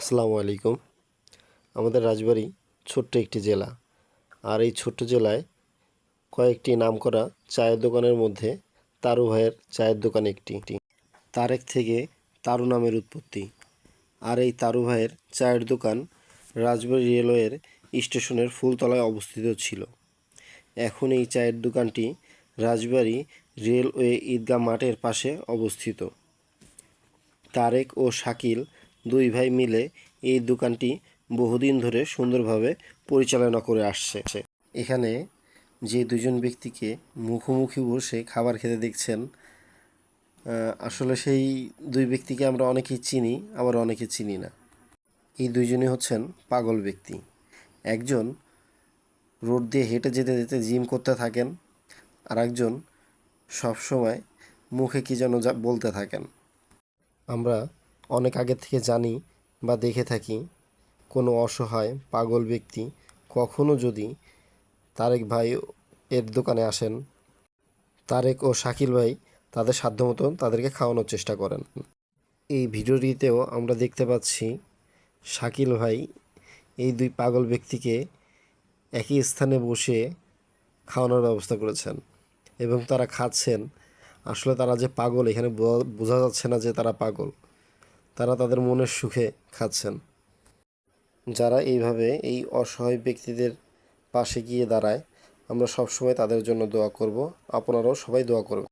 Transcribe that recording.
আসসালামু আলাইকুম। আমাদের রাজবাড়ি ছোট্ট একটি জেলা। আর এই ছোট্ট জেলায় কয়েকটি নামকরা চায়ের দোকানের মধ্যে তারু ভাইয়ের চায়ের দোকান একটি। তারেক থেকে তারু নামের উৎপত্তি। আর এই তারু ভাইয়ের চায়ের দোকান রাজবাড়ি রেলওয়ের স্টেশনের ফুলতলায় অবস্থিত ছিল। এখন এই চায়ের দোকানটি রাজবাড়ি রেলওয়ে ঈদগাহ মাঠের পাশে অবস্থিত। তারেক ও শাকিল দুই ভাই মিলে এই দোকানটি বহুদিন ধরে সুন্দরভাবে পরিচালনা করে আসছে। এখানে যে দুজন ব্যক্তিকে মুখোমুখি বসে খাবার খেতে দেখছেন আসলে সেই দুই ব্যক্তিকে আমরা অনেকেই চিনি, আবার অনেকে চিনি না। এই দুইজনই হচ্ছেন পাগল ব্যক্তি। একজন রোড দিয়ে হেঁটে যেতে যেতে জিম করতে থাকেন আর একজন সবসময় মুখে কি যেন বলতে থাকেন। আমরা অনেক আগে থেকে জানি বা দেখে থাকি, কোনো অসহায় পাগল ব্যক্তি কখনো যদি তারেক ভাই এর দোকানে আসেন, তারেক ও শাকিল ভাই তাদের সাধ্যমতো তাদেরকে খাওয়ানোর চেষ্টা করেন। এই ভিডিওটিতেও আমরা দেখতে পাচ্ছি শাকিল ভাই এই দুই পাগল ব্যক্তিকে একই স্থানে বসে খাওয়ানোর ব্যবস্থা করেছেন এবং তারা খাচ্ছেন। আসলে তারা যে পাগল, এখানে বোঝা যাচ্ছে না যে তারা পাগল। তারা তাদের মনের সুখে খাচ্ছেন। যারা এইভাবে এই অসহায় ব্যক্তিদের পাশে গিয়ে দাঁড়ায়, আমরা সবসময় তাদের জন্য দোয়া করব। আপনারাও সবাই দোয়া করবেন।